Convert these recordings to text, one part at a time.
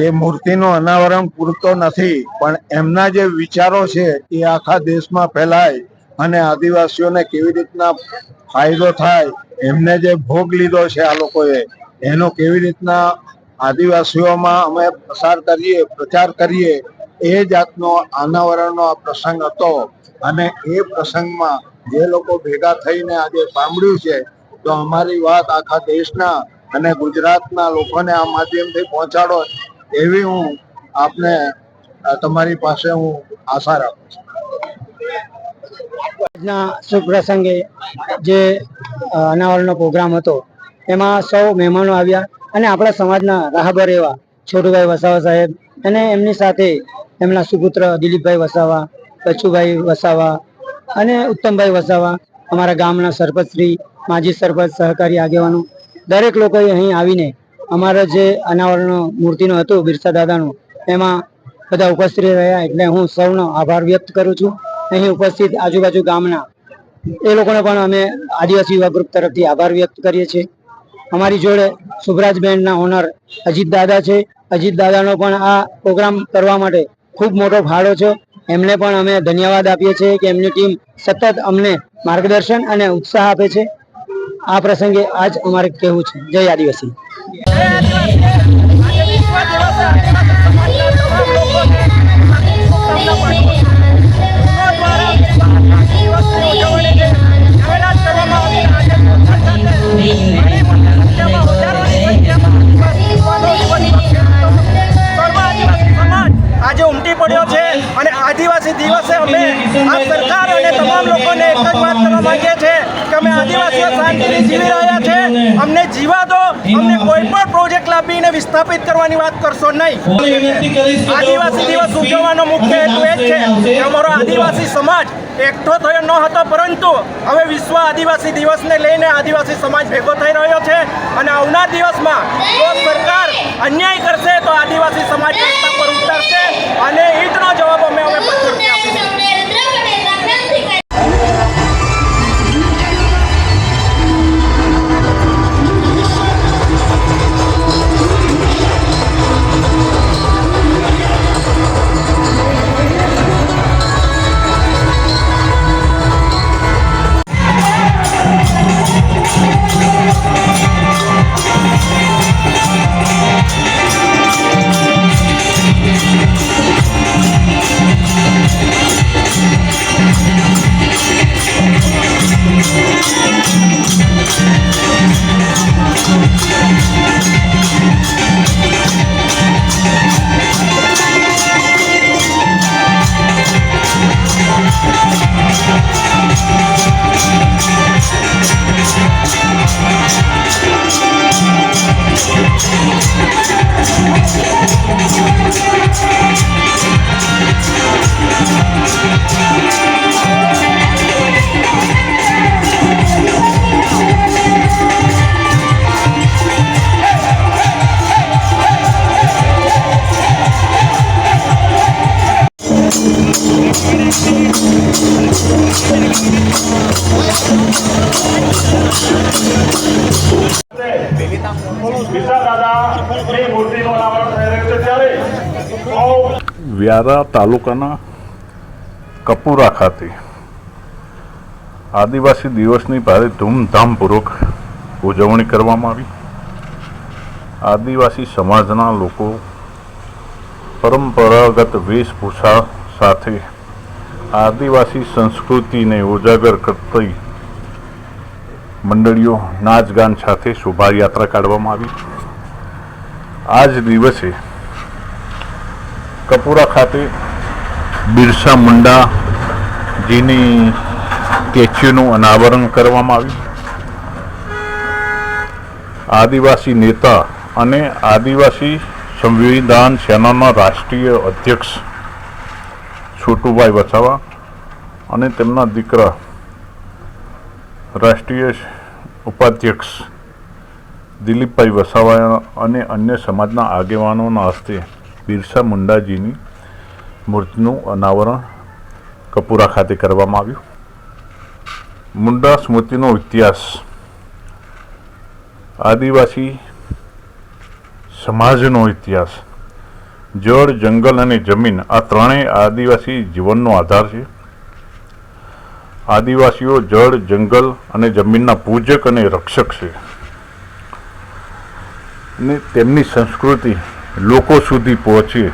તે મૂર્તિનું અનાવરણ પૂરતો નથી, પણ એમના જે વિચારો છે એ આખા દેશમાં ફેલાય અને આદિવાસીઓને કેવી રીતના ફાયદો થાય, એમને જે ભોગ લીધો છે આ લોકોએ, એનો કેવી રીતના આદિવાસીઓમાં અમે પ્રસાર કરીએ, પ્રચાર કરીએ, એ જાતનો અનાવરણનો આ પ્રસંગ હતો. અને એ પ્રસંગમાં જે લોકો ભેગા થઈને આજે સાંભળ્યું છે, તો અમારી વાત આખા દેશના અને ગુજરાતના લોકોને આ માધ્યમથી પહોંચાડો એવી હું આપને તમારી પાસે હું આશા રાખું છું. આજના શુભ પ્રસંગે જે અનાવરણનો પ્રોગ્રામ હતો, એમાં સૌ મહેમાનો આવ્યા અને આપણા સમાજના રાહબર એવા છોટુભાઈ વસાવા સાહેબ અને એમની સાથે એમના સુપુત્ર દિલીપભાઈ વસાવા કચ્છુભાઈ વસાવા અને ઉત્તમભાઈ વસાવા, અમારા ગામના સરપંચશ્રી માજી સરપંચ, સહકારી આગેવાનો, દરેક લોકોએ અહીં આવીને અમારા જે અનાવરણ મૂર્તિનું હતું, બિરસા દાદાનું, એમાં બધા ઉપસ્થિત રહ્યા એટલે હું સૌનો આભાર વ્યક્ત કરું છું. અહીં ઉપસ્થિત આજુબાજુ ગામના એ લોકોને પણ અમે આદિવાસી યુવા ગ્રુપ તરફથી આભાર વ્યક્ત કરીએ છીએ. અમારી જોડે સુભરાજ બેન્ડના ઓનર અજીત દાદા છે. અજીત દાદાનો પણ આ પ્રોગ્રામ કરવા માટે ખૂબ મોટો ફાળો છે. એમને પણ અમે ધન્યવાદ આપીએ છીએ કે એમની ટીમ સતત અમને માર્ગદર્શન અને ઉત્સાહ આપે છે. આ પ્રસંગે આજ અમારે કહેવું છે. જય આદિવાસી. Thank વિશ્વ દિવસે અમે આ સરકાર અને તમામ લોકોને એક જ વાત કરવા માંગીએ છીએ કે અમે આદિવાસીઓ શાંતિથી જીવી રહ્યા છે. અમને જીવા દો. અમને કોઈ પણ પ્રોજેક્ટ લાવીને વિસ્થાપિત કરવાની વાત કરશો નહીં. આદિવાસી દિવસ ઉજવવાનો મુખ્ય હેતુ એ જ છે કે અમારો આદિવાસી સમાજ એકઠો થયો ન હતો પરંતુ હવે વિશ્વ આદિવાસી દિવસને લઈને આદિવાસી સમાજ ભેગો થઈ રહ્યો છે અને આવનાર દિવસમાં જો સરકાર અન્યાય કરશે તો આદિવાસી સમાજ રસ્તા પર ઉતરશે અને ઈટનો જવાબ અમે હવે પથ્થરથી Yeah. વ્યારા તાલુકાના કપુરા ખાતે આદિવાસી દિવસની ભારે ધૂમધામપૂર્વક ઉજવણી કરવામાં આવી. આદિવાસી સમાજના લોકો પરંપરાગત વેશભૂષા સાથે આદિવાસી સંસ્કૃતિને ઉજાગર કરતી મંડળીઓ નાચગાન સાથે શોભાયાત્રા કાઢવામાં આવી. આ જ દિવસે કપુરા ખાતે બિરસા મુંડાજીની સ્ટેચ્યુનું અનાવરણ કરવામાં આવ્યું. આદિવાસી નેતા અને આદિવાસી સંવિધાન સેનાના રાષ્ટ્રીય અધ્યક્ષ છોટુભાઈ વસાવા અને તેમના દીકરા રાષ્ટ્રીય ઉપાધ્યક્ષ દિલીપભાઈ વસાવા અને અન્ય સમાજના આગેવાનોના હસ્તે બિરસા મુંડાજીની મૂર્તિનું અનાવરણ કપુરા ખાતે કરવામાં આવ્યું. મુંડા સ્મૃતિનો ઇતિહાસ. આદિવાસી સમાજનો ઇતિહાસ. જળ, જંગલ અને જમીન આ ત્રણેય આદિવાસી જીવનનો આધાર છે. આદિવાસીઓ, જળ, જંગલ અને જમીનના પૂજક અને રક્ષક છે. ને તેમની સંસ્કૃતિ લોકો સુધી પહોંચે.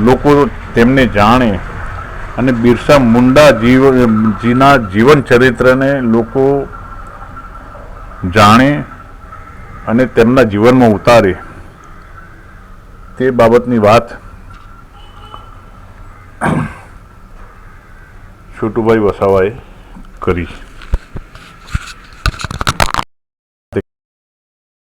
લોકો તેમને જાણે અને બિરસા મુંડા જીવ, જીના જીવન ચરિત્રને લોકો જાણે અને તેમના જીવનમાં ઉતારે. તે બાબતની વાત છોટુભાઈ વસાવાએ કરી.